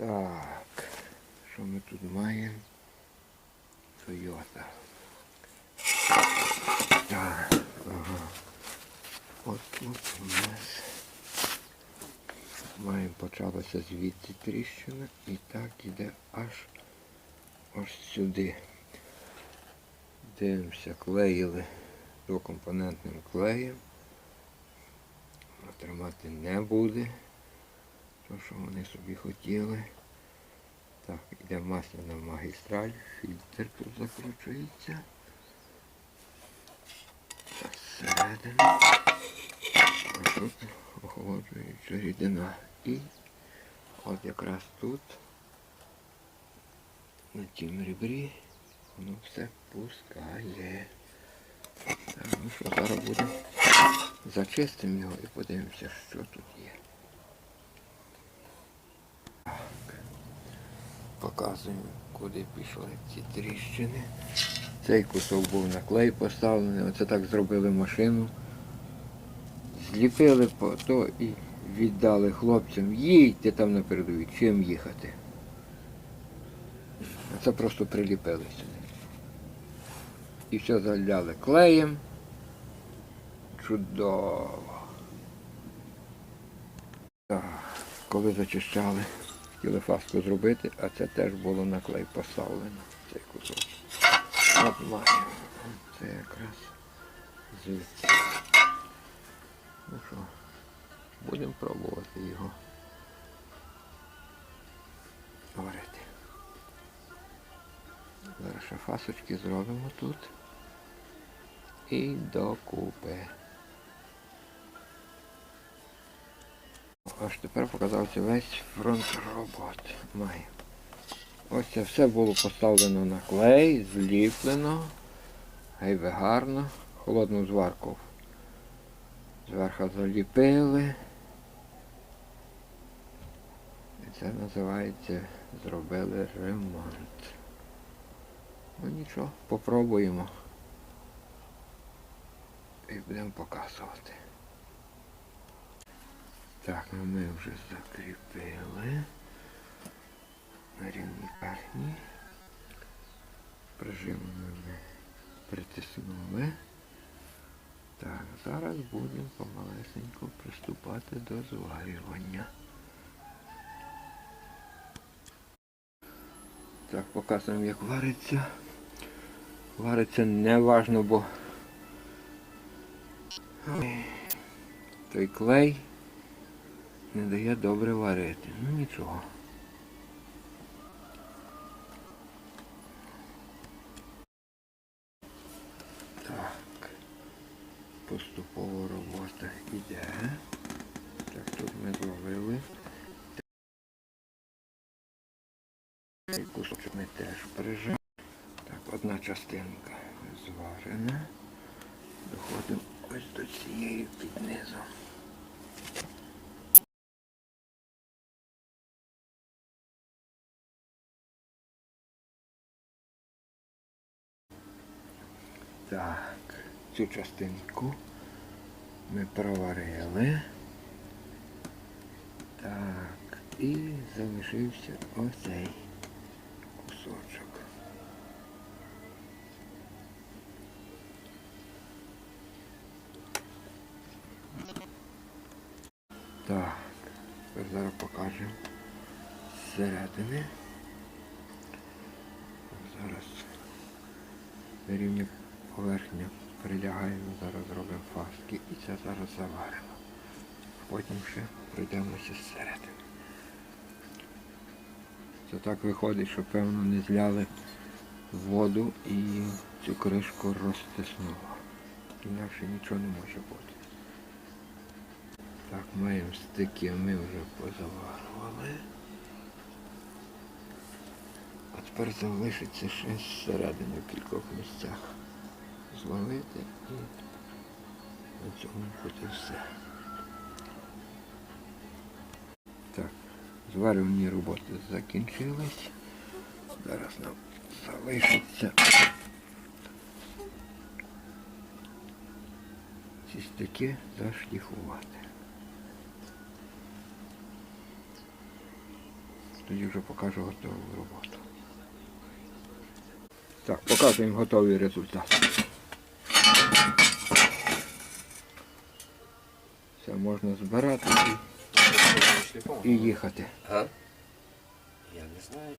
Так, що ми тут маємо? Toyota. Так, ага. От тут у нас маємо почалося звідси тріщина і так іде аж ось сюди. Дивимося, клеїли двокомпонентним клеєм. Тримати не буде. Що вони собі хотіли. Так, йде масляна магістраль, фільтр тут закручується. Зсередини. А тут охолоджуюча рідина. І от якраз тут, на тім ребрі, воно все пускає. Так, ну що, зараз будемо зачистимо його і подивимося, що тут є. Показуємо, куди пішли ці тріщини. Цей кусок був на клей поставлений, оце так зробили машину. Зліпили по то і віддали хлопцям. Їдьте там на чим їхати. Це просто приліпили сюди. І все заляли клеєм. Чудово. Так, коли зачищали, хотіли фаску зробити, а це теж було на клей поставлено, цей кусочок. От маємо. Це якраз звідси. Ну що, будемо пробувати його варити. Зараз ще фасочки зробимо тут. І докупи. Аж тепер показався весь фронт робот. Має. Ось це все було поставлено на клей, зліплено. Гайве гарно. Холодну зварку зверху заліпили. І це називається зробили ремонт. Ну нічого, попробуємо. І будемо показувати. Так, ну ми вже закріпили на рівній верхній. Прижимами ми притиснули. Так, зараз будемо помалесенько приступати до зварювання. Так, показуємо, як вариться. Вариться не важно, бо той клей не дає добре варити. Ну нічого. Так. Поступова робота йде. Так, тут ми зловили. Цей кусочок ми теж прижали. Так, одна частинка зварена. Доходимо ось до цієї під низом. Так, цю частинку ми проварили. Так, і залишився оцей кусочок. Так, зараз покажемо зсередини. Зараз на рівні поверхня прилягаємо, зараз зробимо фаски і це зараз заваримо. Потім ще пройдемося зсередини. Це так виходить, що певно не зляли воду і цю кришку розтиснуло. Інакше нічого не може бути. Так, маємо стики, ми вже позаварували. А тепер залишиться ще зсередини в кількох місцях. Зловити і на цьому буде все. Так, зварювальні роботи закінчились. Зараз нам залишиться ці стики зашліфувати. тоді вже покажу готову роботу. Так, показуємо готовий результат. Це можна збирати і, і їхати. Я не знаю.